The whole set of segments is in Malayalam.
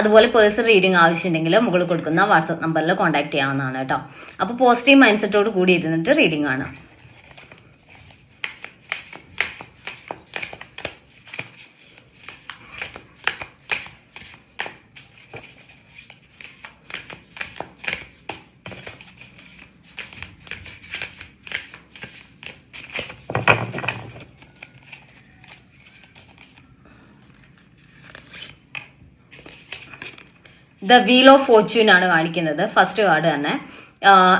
അതുപോലെ പേഴ്സണൽ റീഡിംഗ് ആവശ്യമുണ്ടെങ്കിൽ മുകളിൽ കൊടുക്കുന്ന വാട്സപ്പ് നമ്പറിൽ കോൺടാക്ട് ചെയ്യാവുന്നതാണ് കേട്ടോ. അപ്പോൾ പോസിറ്റീവ് മൈൻഡ് സെറ്റോട് കൂടി ഇരുന്നിട്ട് റീഡിംഗ് ആണ്. ദ വീൽ ഓഫ് ഫോർച്യൂൺ ആണ് കാണിക്കുന്നത്. ഫസ്റ്റ് കാർഡ് തന്നെ.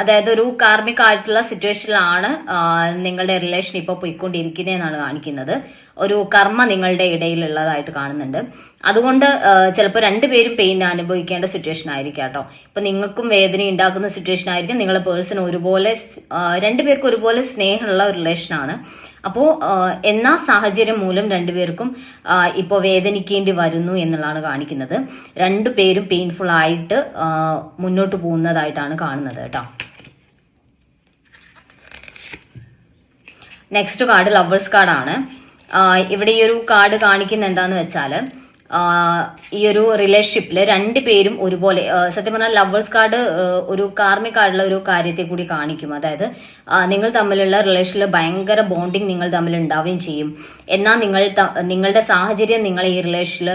അതായത് ഒരു കാർമിക് ആയിട്ടുള്ള സിറ്റുവേഷനിലാണ് നിങ്ങളുടെ റിലേഷൻ ഇപ്പോൾ പോയിക്കൊണ്ടിരിക്കുന്നതെന്നാണ് കാണിക്കുന്നത്. ഒരു കർമ്മ നിങ്ങളുടെ ഇടയിലുള്ളതായിട്ട് കാണുന്നുണ്ട്. അതുകൊണ്ട് ചിലപ്പോൾ രണ്ടുപേരും പെയിൻ അനുഭവിക്കേണ്ട സിറ്റുവേഷൻ ആയിരിക്കും കേട്ടോ. ഇപ്പൊ നിങ്ങൾക്കും വേദന ഉണ്ടാക്കുന്ന സിറ്റുവേഷൻ ആയിരിക്കും. നിങ്ങളുടെ പേഴ്സൺ ഒരുപോലെ രണ്ടുപേർക്കും ഒരുപോലെ സ്നേഹമുള്ള ആണ്. അപ്പോൾ എന്നാ സാഹചര്യം മൂലം രണ്ടുപേർക്കും ഇപ്പോൾ വേദനിക്കേണ്ടി വരുന്നു എന്നുള്ളതാണ് കാണിക്കുന്നത്. രണ്ടുപേരും പെയിൻഫുൾ ആയിട്ട് മുന്നോട്ട് പോകുന്നതായിട്ടാണ് കാണുന്നത് കേട്ടോ. നെക്സ്റ്റ് കാർഡ് ലവേഴ്സ് കാർഡാണ് ഇവിടെ ഈ ഒരു കാർഡ് കാണിക്കുന്ന എന്താന്ന് വെച്ചാൽ ഈ ഒരു റിലേഷൻഷിപ്പിൽ രണ്ടുപേരും ഒരുപോലെ സത്യം പറഞ്ഞാൽ ലവേഴ്സ് കാർഡ് ഒരു കാർമിക് കാർഡുള്ള ഒരു കാര്യത്തെ കൂടി കാണിക്കും. അതായത് നിങ്ങൾ തമ്മിലുള്ള റിലേഷനിൽ ഭയങ്കര ബോണ്ടിങ് നിങ്ങൾ തമ്മിൽ ഉണ്ടാവുകയും ചെയ്യും. എന്നാൽ നിങ്ങൾ നിങ്ങളുടെ സാഹചര്യം നിങ്ങളെ ഈ റിലേഷനിൽ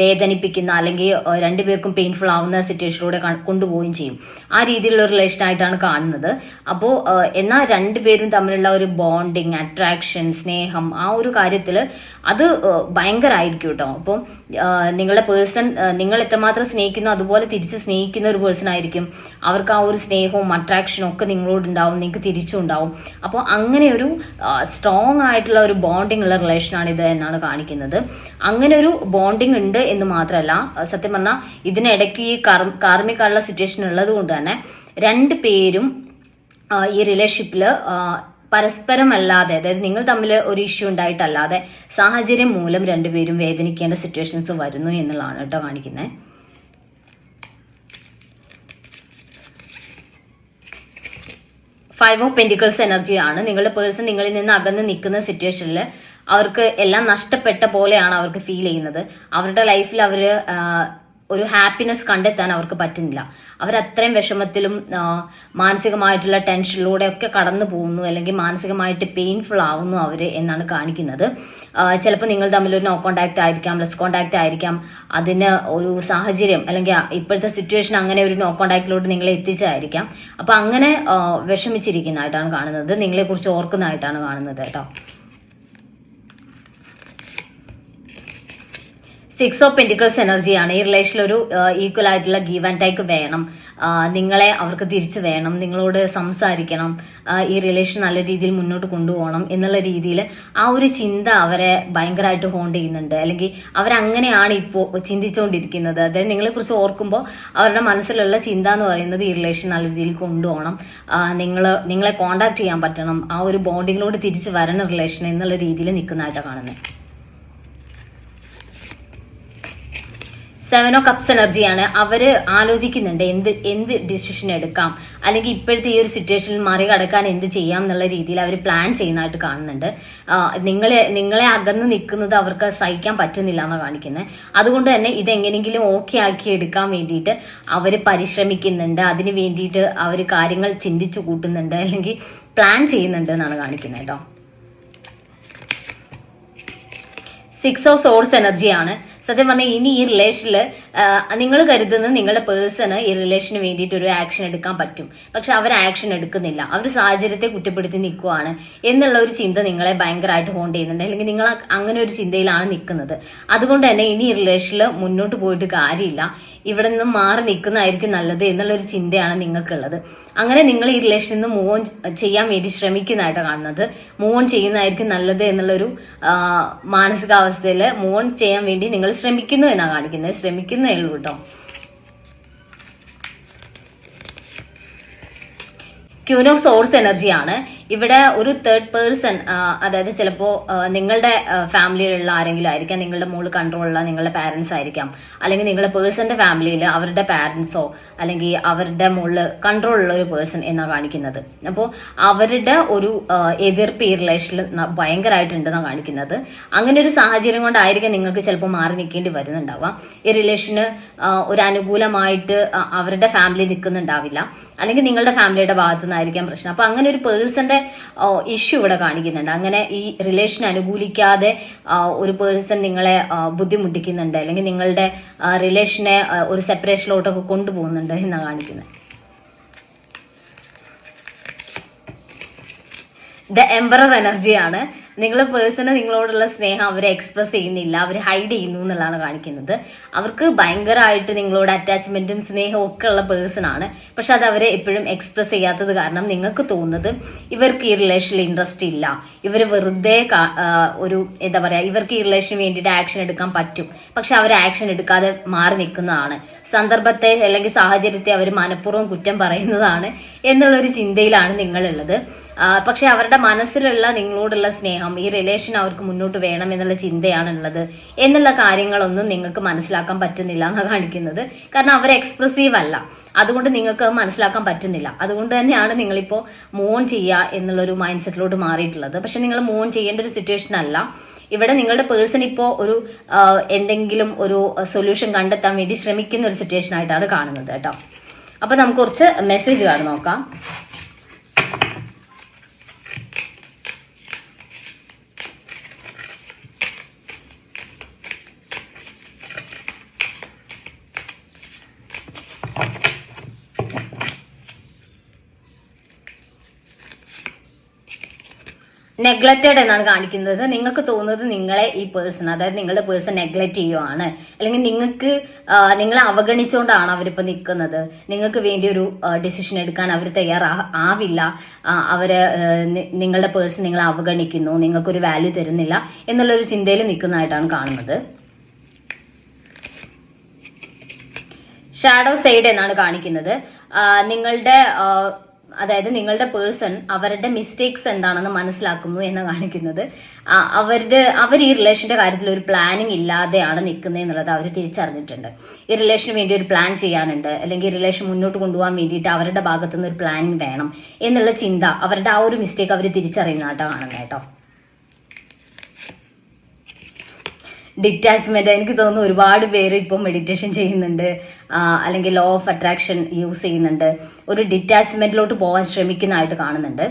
വേദനിപ്പിക്കുന്ന അല്ലെങ്കിൽ രണ്ടുപേർക്കും പെയിൻഫുൾ ആവുന്ന സിറ്റുവേഷനിലൂടെ കൊണ്ടുപോവുകയും ചെയ്യും. ആ രീതിയിലുള്ള റിലേഷൻ ആയിട്ടാണ് കാണുന്നത്. അപ്പോൾ എന്നാൽ രണ്ടുപേരും തമ്മിലുള്ള ഒരു ബോണ്ടിങ് അട്രാക്ഷൻ സ്നേഹം ആ ഒരു കാര്യത്തിൽ അത് ഭയങ്കരമായിരിക്കും കേട്ടോ അപ്പം നിങ്ങളുടെ പേഴ്സൺ നിങ്ങൾ എത്രമാത്രം സ്നേഹിക്കുന്നു അതുപോലെ തിരിച്ച് സ്നേഹിക്കുന്ന ഒരു പേഴ്സൺ ആയിരിക്കും. അവർക്ക് ആ ഒരു സ്നേഹവും അട്രാക്ഷനും ഒക്കെ നിങ്ങളോട് ഉണ്ടാവും നിങ്ങൾക്ക് തിരിച്ചും ഉണ്ടാവും. അപ്പോൾ അങ്ങനെ ഒരു സ്ട്രോങ് ആയിട്ടുള്ള ഒരു ബോണ്ടിങ് ഉള്ള ആണ് ഇത് എന്നാണ് കാണിക്കുന്നത്. അങ്ങനെ ഒരു ബോണ്ടിങ് ഉണ്ട് എന്ന് മാത്രമല്ല സത്യം പറഞ്ഞാൽ ഇതിനിടയ്ക്ക് ഈ കാർമികമുള്ള സിറ്റുവേഷൻ ഉള്ളത് കൊണ്ട് തന്നെ രണ്ട് പേരും ഈ റിലേഷൻഷിപ്പിൽ പരസ്പരം അല്ലാതെ അതായത് നിങ്ങൾ തമ്മിൽ ഒരു ഇഷ്യൂ ഉണ്ടായിട്ടല്ലാതെ സാഹചര്യം മൂലം രണ്ടുപേരും വേദനിക്കേണ്ട സിറ്റുവേഷൻസ് വരുന്നു എന്നുള്ളതാണ് കേട്ടോ കാണിക്കുന്നത് ഫൈവ് ഓഫ് എനർജി എനർജിയാണ് നിങ്ങളുടെ പേഴ്സൺ നിങ്ങളിൽ നിന്ന് അകന്ന് നിൽക്കുന്ന സിറ്റുവേഷനിൽ അവർക്ക് എല്ലാം നഷ്ടപ്പെട്ട പോലെയാണ് അവർക്ക് ഫീൽ ചെയ്യുന്നത്. അവരുടെ ലൈഫിൽ അവർ ഒരു ഹാപ്പിനെസ് കണ്ടെത്താൻ അവർക്ക് പറ്റുന്നില്ല. അവർ അത്രയും വിഷമത്തിലും മാനസികമായിട്ടുള്ള ടെൻഷനിലൂടെ ഒക്കെ കടന്നു പോകുന്നു അല്ലെങ്കിൽ മാനസികമായിട്ട് പെയിൻഫുൾ ആവുന്നു അവർ എന്നാണ് കാണിക്കുന്നത്. ചിലപ്പോൾ നിങ്ങൾ തമ്മിൽ ഒരു നോ കോണ്ടാക്ട് ആയിരിക്കാം ലെസ് കോണ്ടാക്ട് ആയിരിക്കാം. അതിന് ഒരു സാഹചര്യം അല്ലെങ്കിൽ ഇപ്പോഴത്തെ സിറ്റുവേഷൻ അങ്ങനെ ഒരു നോ കോണ്ടാക്റ്റിലോട്ട് നിങ്ങളെ എത്തിച്ചായിരിക്കാം. അപ്പൊ അങ്ങനെ വിഷമിച്ചിരിക്കുന്നതായിട്ടാണ് കാണുന്നത്. നിങ്ങളെ കുറിച്ച് ഓർക്കുന്നതായിട്ടാണ് കാണുന്നത് കേട്ടോ. സിക്സ് ഓഫ് പെന്റിക്കൽസ് എനർജിയാണ് ഈ റിലേഷനിൽ ഒരു ഈക്വൽ ആയിട്ടുള്ള ഗീവ് ആൻഡ് ടൈക്ക് വേണം. നിങ്ങളെ അവർക്ക് തിരിച്ചു വേണം. നിങ്ങളോട് സംസാരിക്കണം. ഈ റിലേഷൻ നല്ല രീതിയിൽ മുന്നോട്ട് കൊണ്ടുപോകണം എന്നുള്ള രീതിയിൽ ആ ഒരു ചിന്ത അവരെ ഭയങ്കരമായിട്ട് ഹോണ്ട് ചെയ്യുന്നുണ്ട്. അല്ലെങ്കിൽ അവരങ്ങനെയാണ് ഇപ്പോൾ ചിന്തിച്ചുകൊണ്ടിരിക്കുന്നത് അതായത് നിങ്ങളെ കുറിച്ച് ഓർക്കുമ്പോൾ അവരുടെ മനസ്സിലുള്ള ചിന്ത എന്ന് പറയുന്നത് ഈ റിലേഷൻ നല്ല രീതിയിൽ കൊണ്ടുപോകണം. നിങ്ങൾ നിങ്ങളെ കോണ്ടാക്ട് ചെയ്യാൻ പറ്റണം. ആ ഒരു ബോണ്ടിങ്ങിലൂടെ തിരിച്ചു വരണ റിലേഷൻ എന്നുള്ള രീതിയിൽ നിൽക്കുന്നതായിട്ടാണ് കാണുന്നത്. സെവൻ ഓ കപ്സ് എനർജിയാണ് അവർ ആലോചിക്കുന്നുണ്ട് എന്ത് എന്ത് ഡിസിഷൻ എടുക്കാം. അല്ലെങ്കിൽ ഇപ്പോഴത്തെ ഈ ഒരു സിറ്റുവേഷനിൽ മറികടക്കാൻ എന്ത് ചെയ്യാം എന്നുള്ള രീതിയിൽ അവർ പ്ലാൻ ചെയ്യുന്നതായിട്ട് കാണുന്നുണ്ട്. നിങ്ങളെ നിങ്ങളെ അകന്ന് നിൽക്കുന്നത് അവർക്ക് സഹിക്കാൻ പറ്റുന്നില്ല എന്നാണ് കാണിക്കുന്നത്. അതുകൊണ്ട് തന്നെ ഇതെങ്ങനെയെങ്കിലും ഓക്കെ ആക്കി എടുക്കാൻ വേണ്ടിയിട്ട് അവർ പരിശ്രമിക്കുന്നുണ്ട്. അതിന് വേണ്ടിയിട്ട് അവർ കാര്യങ്ങൾ ചിന്തിച്ചു കൂട്ടുന്നുണ്ട്. അല്ലെങ്കിൽ പ്ലാൻ ചെയ്യുന്നുണ്ട് എന്നാണ് കാണിക്കുന്നത് കേട്ടോ. സിക്സ് ഓഫ് സോഴ്സ് എനർജിയാണ് സത്യം പറഞ്ഞാൽ ഇനി ഈ റിലേഷനിൽ നിങ്ങൾ കരുതുന്ന നിങ്ങളുടെ പേഴ്സണ് ഈ റിലേഷന് വേണ്ടിയിട്ട് ഒരു ആക്ഷൻ എടുക്കാൻ പറ്റും. പക്ഷെ അവർ ആക്ഷൻ എടുക്കുന്നില്ല. അവർ സാഹചര്യത്തെ കുറ്റപ്പെടുത്തി നിൽക്കുവാണ് എന്നുള്ള ഒരു ചിന്ത നിങ്ങളെ ഭയങ്കരമായിട്ട് ഹോണ്ട് ചെയ്യുന്നുണ്ട്. അല്ലെങ്കിൽ നിങ്ങൾ അങ്ങനെ ഒരു ചിന്തയിലാണ് നിൽക്കുന്നത്. അതുകൊണ്ട് തന്നെ ഇനി ഈ റിലേഷനിൽ മുന്നോട്ട് പോയിട്ട് കാര്യമില്ല. ഇവിടെ നിന്ന് മാറി നിൽക്കുന്നതായിരിക്കും നല്ലത് എന്നുള്ള ഒരു ചിന്തയാണ് നിങ്ങൾക്കുള്ളത്. അങ്ങനെ നിങ്ങൾ ഈ റിലേഷനിൽ നിന്ന് മൂവ് ഓൺ ചെയ്യാൻ വേണ്ടി ശ്രമിക്കുന്നതായിട്ട് കാണുന്നത്. മൂവ് ഓൺ ചെയ്യുന്നതായിരിക്കും നല്ലത് എന്നുള്ളൊരു മാനസികാവസ്ഥയിൽ മൂവ് ഓൺ ചെയ്യാൻ വേണ്ടി നിങ്ങൾ ശ്രമിക്കുന്നു എന്നാണ് കാണിക്കുന്നത്. ശ്രമിക്കുന്നേ ഉള്ളൂ കേട്ടോ. ക്യൂൻ ഓഫ് സോഴ്സ് എനർജിയാണ് ഇവിടെ ഒരു തേർഡ് പേഴ്സൺ അതായത് ചിലപ്പോ നിങ്ങളുടെ ഫാമിലിയിലുള്ള ആരെങ്കിലും ആയിരിക്കാം നിങ്ങളുടെ മോൾ കൺട്രോളുള്ള നിങ്ങളുടെ പാരന്റ്സ് ആയിരിക്കാം. അല്ലെങ്കിൽ നിങ്ങളുടെ പേഴ്സന്റെ ഫാമിലിയിൽ അവരുടെ പാരന്റ്സോ അല്ലെങ്കിൽ അവരുടെ മോൾ കൺട്രോൾ ഉള്ള ഒരു പേഴ്സൺ എന്നാണ് കാണിക്കുന്നത്. അപ്പോൾ അവരുടെ ഒരു എതിർപ്പ് ഈ റിലേഷനിൽ ഭയങ്കരമായിട്ടുണ്ടെന്നാണ് കാണിക്കുന്നത്. അങ്ങനെ ഒരു സാഹചര്യം കൊണ്ടായിരിക്കും നിങ്ങൾക്ക് ചിലപ്പോൾ മാറി നിൽക്കേണ്ടി വരുന്നുണ്ടാവാം ഈ റിലേഷന് ഒരു അനുകൂലമായിട്ട് അവരുടെ ഫാമിലി നിൽക്കുന്നുണ്ടാവില്ല അല്ലെങ്കിൽ നിങ്ങളുടെ ഫാമിലിയുടെ ഭാഗത്തു നിന്നായിരിക്കാം പ്രശ്നം. അപ്പൊ അങ്ങനെ ഒരു പേഴ്സന്റെ ഇഷ്യൂ ഇവിടെ കാണിക്കുന്നുണ്ട്. അങ്ങനെ ഈ റിലേഷൻ അനുകൂലിക്കാതെ ഒരു പേഴ്സൺ നിങ്ങളെ ബുദ്ധിമുട്ടിക്കുന്നുണ്ട്. അല്ലെങ്കിൽ നിങ്ങളുടെ റിലേഷനെ ഒരു സെപ്പറേഷനിലോട്ടൊക്കെ കൊണ്ടുപോകുന്നുണ്ട് എന്നാണ് കാണിക്കുന്നത് ദ എംബറർ എനർജിയാണ് നിങ്ങൾ പേഴ്സണ് നിങ്ങളോടുള്ള സ്നേഹം അവരെ എക്സ്പ്രസ് ചെയ്യുന്നില്ല അവർ ഹൈഡ് ചെയ്യുന്നു എന്നുള്ളതാണ് കാണിക്കുന്നത്. അവർക്ക് ഭയങ്കരമായിട്ട് നിങ്ങളോട് അറ്റാച്ച്മെന്റും സ്നേഹവും ഒക്കെ ഉള്ള പേഴ്സൺ ആണ്. പക്ഷെ അത് അവരെ എപ്പോഴും എക്സ്പ്രസ് ചെയ്യാത്തത് കാരണം നിങ്ങൾക്ക് തോന്നുന്നത് ഇവർക്ക് ഈ റിലേഷനിൽ ഇൻട്രസ്റ്റ് ഇല്ല. ഇവർ വെറുതെ ഒരു എന്താ പറയാ ഇവർക്ക് ഈ റിലേഷന് വേണ്ടിയിട്ട് ആക്ഷൻ എടുക്കാൻ പറ്റും. പക്ഷെ അവർ ആക്ഷൻ എടുക്കാതെ മാറി നിൽക്കുന്നതാണ്. സന്ദർഭത്തെ അല്ലെങ്കിൽ സാഹചര്യത്തെ അവർ മനഃപൂർവം കുറ്റം പറയുന്നതാണ് എന്നുള്ളൊരു ചിന്തയിലാണ് നിങ്ങളുള്ളത്. പക്ഷെ അവരുടെ മനസ്സിലുള്ള നിങ്ങളോടുള്ള സ്നേഹം ഈ റിലേഷൻ അവർക്ക് മുന്നോട്ട് വേണം എന്നുള്ള ചിന്തയാണ് ഉള്ളത് എന്നുള്ള കാര്യങ്ങളൊന്നും നിങ്ങൾക്ക് മനസ്സിലാക്കാൻ പറ്റുന്നില്ല എന്നാണ് കാണിക്കുന്നത്. കാരണം അവർ എക്സ്പ്രസീവ് അല്ല. അതുകൊണ്ട് നിങ്ങൾക്ക് മനസ്സിലാക്കാൻ പറ്റുന്നില്ല. അതുകൊണ്ട് തന്നെയാണ് നിങ്ങളിപ്പോൾ മൂൺ ചെയ്യുക എന്നുള്ളൊരു മൈൻഡ് സെറ്റിലോട്ട് മാറിയിട്ടുള്ളത്. പക്ഷെ നിങ്ങൾ മൂൺ ചെയ്യേണ്ട ഒരു സിറ്റുവേഷൻ അല്ല. ഇവിടെ നിങ്ങളുടെ പേഴ്സൺ ഇപ്പോൾ ഒരു എന്തെങ്കിലും ഒരു സൊല്യൂഷൻ കണ്ടെത്താൻ വേണ്ടി ശ്രമിക്കുന്ന ഒരു സിറ്റുവേഷൻ ആയിട്ടാണ് കാണുന്നത് കേട്ടോ. അപ്പൊ നമുക്ക് കുറച്ച് മെസ്സേജ് കാണും നോക്കാം. നെഗ്ലക്റ്റഡ് എന്നാണ് കാണിക്കുന്നത്. നിങ്ങൾക്ക് തോന്നുന്നത് നിങ്ങളെ ഈ പേഴ്സൺ അതായത് നിങ്ങളുടെ പേഴ്സൺ നെഗ്ലക്ട് ചെയ്യുവാണ്. അല്ലെങ്കിൽ നിങ്ങൾക്ക് നിങ്ങളെ അവഗണിച്ചുകൊണ്ടാണ് അവരിപ്പോ നിൽക്കുന്നത് നിങ്ങൾക്ക് വേണ്ടി ഒരു ഡിസിഷൻ എടുക്കാൻ അവർ തയ്യാറാ ആവില്ല. അവർ നിങ്ങളുടെ പേഴ്സൺ നിങ്ങളെ അവഗണിക്കുന്നു. നിങ്ങൾക്കൊരു വാല്യൂ തരുന്നില്ല എന്നുള്ളൊരു ചിന്തയിൽ നിൽക്കുന്നതായിട്ടാണ് കാണുന്നത്. ഷാഡോ സൈഡ് എന്നാണ് കാണിക്കുന്നത്. നിങ്ങളുടെ അതായത് നിങ്ങളുടെ പേഴ്സൺ അവരുടെ മിസ്റ്റേക്സ് എന്താണെന്ന് മനസ്സിലാക്കുന്നു എന്ന് കാണിക്കുന്നത്. അവരുടെ അവർ ഈ റിലേഷന്റെ കാര്യത്തിൽ ഒരു പ്ലാനിങ് ഇല്ലാതെയാണ് നിൽക്കുന്നത് എന്നുള്ളത് അവർ തിരിച്ചറിഞ്ഞിട്ടുണ്ട്. ഈ റിലേഷന് വേണ്ടി ഒരു പ്ലാൻ ചെയ്യാനുണ്ട്. അല്ലെങ്കിൽ റിലേഷൻ മുന്നോട്ട് കൊണ്ടുപോകാൻ വേണ്ടിയിട്ട് അവരുടെ ഭാഗത്തുനിന്ന് ഒരു പ്ലാനിങ് വേണം എന്നുള്ള ചിന്ത അവരുടെ ആ ഒരു മിസ്റ്റേക്ക് അവർ തിരിച്ചറിയുന്നതായിട്ടാണ് കാണുന്നത് കേട്ടോ. ഡിറ്റാച്ച്മെന്റ് എനിക്ക് തോന്നുന്നു ഒരുപാട് പേര് ഇപ്പം മെഡിറ്റേഷൻ ചെയ്യുന്നുണ്ട്. അല്ലെങ്കിൽ ലോ ഓഫ് അട്രാക്ഷൻ യൂസ് ചെയ്യുന്നുണ്ട്. ഒരു ഡിറ്റാച്ച്മെന്റിലോട്ട് പോകാൻ ശ്രമിക്കുന്നതായിട്ട് കാണുന്നുണ്ട്.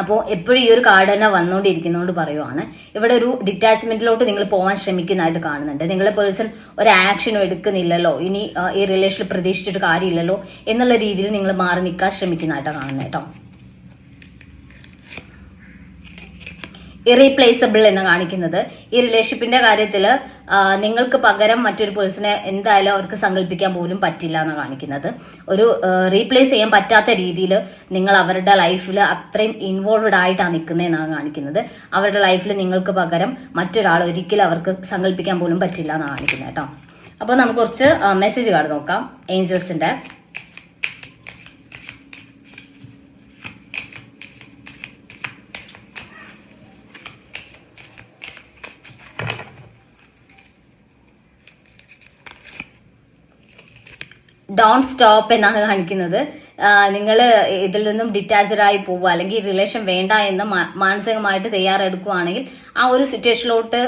അപ്പോൾ എപ്പോഴും ഈ ഒരു കാർഡ് തന്നെ വന്നുകൊണ്ടിരിക്കുന്നതുകൊണ്ട് പറയുവാണ്. ഇവിടെ ഒരു ഡിറ്റാച്ച്മെന്റിലോട്ട് നിങ്ങൾ പോകാൻ ശ്രമിക്കുന്നതായിട്ട് കാണുന്നുണ്ട്. നിങ്ങളെ പേഴ്സൺ ഒരു ആക്ഷനും എടുക്കുന്നില്ലല്ലോ. ഇനി ഈ റിലേഷനിൽ പ്രതീക്ഷിച്ചിട്ട് കാര്യമില്ലല്ലോ എന്നുള്ള രീതിയിൽ നിങ്ങൾ മാറി നിൽക്കാൻ ശ്രമിക്കുന്നതായിട്ടാണ് കാണുന്നത് കേട്ടോ. ഇറീപ്ലേസബിൾ എന്ന് കാണിക്കുന്നത്. ഈ റിലേഷൻഷിപ്പിന്റെ കാര്യത്തിൽ നിങ്ങൾക്ക് പകരം മറ്റൊരു പേഴ്സണെ എന്തായാലും അവർക്ക് സങ്കല്പിക്കാൻ പോലും പറ്റില്ല എന്ന് കാണിക്കുന്നത്. ഒരു റീപ്ലേസ് ചെയ്യാൻ പറ്റാത്ത രീതിയിൽ നിങ്ങൾ അവരുടെ ലൈഫിൽ അത്രയും ഇൻവോൾവഡ് ആയിട്ടാണ് നിൽക്കുന്നതെന്നാണ് കാണിക്കുന്നത്. അവരുടെ ലൈഫിൽ നിങ്ങൾക്ക് പകരം മറ്റൊരാൾ ഒരിക്കലും അവർക്ക് സങ്കല്പിക്കാൻ പോലും പറ്റില്ല എന്നാണ് കാണിക്കുന്നത് കേട്ടോ. അപ്പോൾ നമുക്ക് കുറച്ച് മെസ്സേജ് കാർഡ് നോക്കാം. ഏഞ്ചൽസിന്റെ ഡോൺ സ്റ്റോപ്പ് എന്നാണ് കാണിക്കുന്നത്. നിങ്ങൾ ഇതിൽ നിന്നും ഡിറ്റാച്ച്ഡ് ആയി പോവുക അല്ലെങ്കിൽ റിലേഷൻ വേണ്ട എന്ന് മാനസികമായിട്ട് തയ്യാറെടുക്കുകയാണെങ്കിൽ ആ ഒരു സിറ്റുവേഷനിലോട്ട്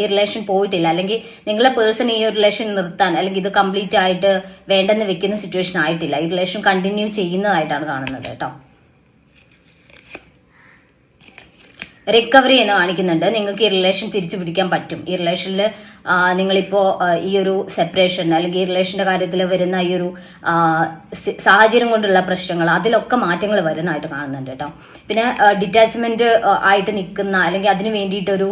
ഈ റിലേഷൻ പോയിട്ടില്ല. അല്ലെങ്കിൽ നിങ്ങളെ പേഴ്സൺ ഈ റിലേഷൻ നിർത്താൻ അല്ലെങ്കിൽ ഇത് കംപ്ലീറ്റ് ആയിട്ട് വേണ്ടെന്ന് വെക്കുന്ന സിറ്റുവേഷൻ ആയിട്ടില്ല. ഈ റിലേഷൻ കണ്ടിന്യൂ ചെയ്യുന്നതായിട്ടാണ് കാണുന്നത് കേട്ടോ. റിക്കവറി എന്ന് കാണിക്കുന്നുണ്ട്. നിങ്ങൾക്ക് ഈ റിലേഷൻ തിരിച്ചു പിടിക്കാൻ പറ്റും. ഈ റിലേഷനിൽ നിങ്ങളിപ്പോ ഈ ഒരു സെപ്പറേഷൻ അല്ലെങ്കിൽ ഈ റിലേഷന്റെ കാര്യത്തിൽ വരുന്ന ഈ ഒരു സാഹചര്യം കൊണ്ടുള്ള പ്രശ്നങ്ങൾ അതിലൊക്കെ മാറ്റങ്ങൾ വരുന്നതായിട്ട് കാണുന്നുണ്ട് കേട്ടോ. പിന്നെ ഡിറ്റാച്ച്മെന്റ് ആയിട്ട് നിൽക്കുന്ന അല്ലെങ്കിൽ അതിന് വേണ്ടിയിട്ടൊരു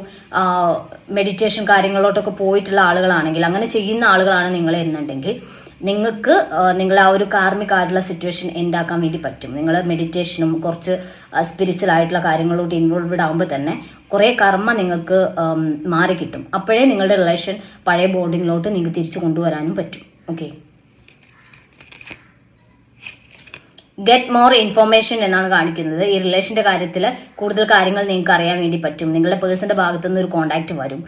മെഡിറ്റേഷൻ കാര്യങ്ങളിലോട്ടൊക്കെ പോയിട്ടുള്ള ആളുകളാണെങ്കിൽ അങ്ങനെ ചെയ്യുന്ന ആളുകളാണ് നിങ്ങൾ എന്നുണ്ടെങ്കിൽ നിങ്ങൾക്ക് നിങ്ങൾ ആ ഒരു കാർമിക് ആയിട്ടുള്ള സിറ്റുവേഷൻ ഉണ്ടാക്കാൻ വേണ്ടി പറ്റും. നിങ്ങൾ മെഡിറ്റേഷനും കുറച്ച് സ്പിരിച്വൽ ആയിട്ടുള്ള കാര്യങ്ങളോട്ട് ഇൻവോൾവ്ഡ് ആകുമ്പോൾ തന്നെ കുറേ കർമ്മ നിങ്ങൾക്ക് മാറി കിട്ടും അപ്പോഴേ നിങ്ങളുടെ റിലേഷൻ പഴയ ബോണ്ടിങ്ങിലോട്ട് നിങ്ങൾക്ക് തിരിച്ചു കൊണ്ടുവരാനും പറ്റും. ഓക്കെ ഗെറ്റ് മോർ ഇൻഫോർമേഷൻ എന്നാണ് കാണിക്കുന്നത്. ഈ റിലേഷന്റെ കാര്യത്തിൽ കൂടുതൽ കാര്യങ്ങൾ നിങ്ങൾക്ക് അറിയാൻ വേണ്ടി പറ്റും. നിങ്ങളുടെ പേഴ്സന്റെ ഭാഗത്തു നിന്ന് ഒരു കോണ്ടാക്ട് വരും.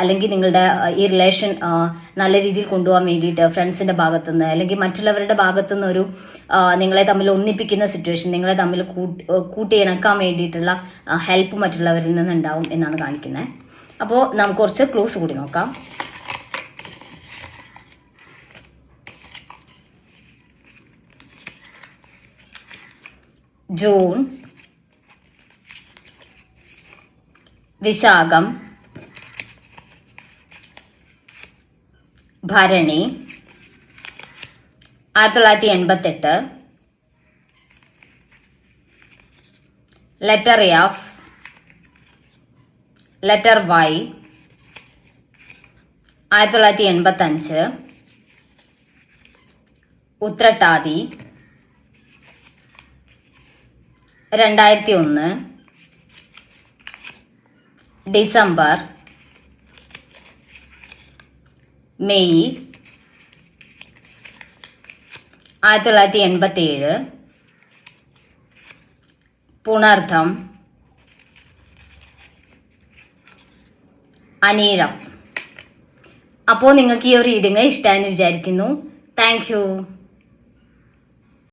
അല്ലെങ്കിൽ നിങ്ങളുടെ ഈ റിലേഷൻ നല്ല രീതിയിൽ കൊണ്ടുപോകാൻ വേണ്ടിയിട്ട് ഫ്രണ്ട്സിന്റെ ഭാഗത്തു നിന്ന് അല്ലെങ്കിൽ മറ്റുള്ളവരുടെ ഭാഗത്തു നിന്ന് ഒരു നിങ്ങളെ തമ്മിൽ ഒന്നിപ്പിക്കുന്ന സിറ്റുവേഷൻ നിങ്ങളെ തമ്മിൽ കൂട്ടി കൂട്ടിയിണക്കാൻ വേണ്ടിയിട്ടുള്ള ഹെൽപ്പ് മറ്റുള്ളവരിൽ നിന്ന് ഉണ്ടാവും എന്നാണ് കാണിക്കുന്നത്. അപ്പോൾ നമുക്ക് കുറച്ച് ക്ലൂസ് കൂടി നോക്കാം. ജൂൺ. വിശാഖം. ഭരണി. ആയിരത്തി തൊള്ളായിരത്തി എൺപത്തെട്ട്. ലെറ്റർ എഫ് ലെറ്റർ വൈ ആയിരത്തി തൊള്ളായിരത്തി എൺപത്തഞ്ച്. ഉത്രട്ടാതി. രണ്ടായിരത്തി ഒന്ന് ഡിസംബർ. മെയ്. ആയിരത്തി തൊള്ളായിരത്തി എൺപത്തി ഏഴ് പുണർദ്ധം അനീഴം. അപ്പോൾ നിങ്ങൾക്ക് ഈ ഒരു റീഡിങ് ഇഷ്ടമായെന്ന് വിചാരിക്കുന്നു. താങ്ക്